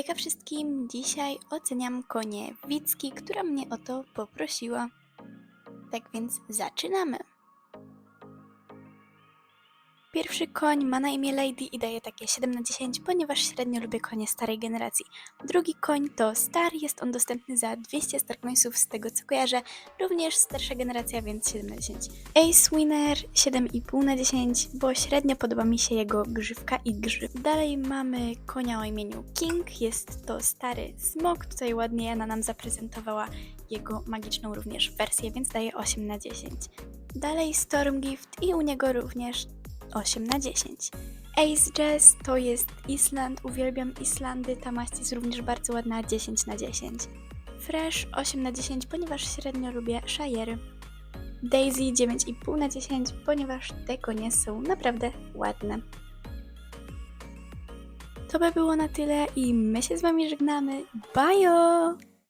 Hejka wszystkim! Dzisiaj oceniam konie Wicki, która mnie o to poprosiła. Tak więc zaczynamy! Pierwszy koń ma na imię Lady i daje takie 7 na 10, ponieważ średnio lubię konie starej generacji. Drugi koń to Star, jest on dostępny za 200 Star Coinsów z tego co kojarzę, również starsza generacja, więc 7 na 10. Ace Winner 7,5 na 10, bo średnio podoba mi się jego grzywka i grzyw. Dalej mamy konia o imieniu King, jest to stary smok, tutaj ładnie Jana nam zaprezentowała jego magiczną również wersję, więc daje 8 na 10. Dalej Storm Gift i u niego również 8 na 10. Ace Jazz to jest Island, uwielbiam Islandy, ta maść jest również bardzo ładna, 10 na 10. Fresh 8 na 10, ponieważ średnio lubię Shire. Daisy 9,5 na 10, ponieważ te konie są naprawdę ładne. To by było na tyle i my się z Wami żegnamy. Bajo!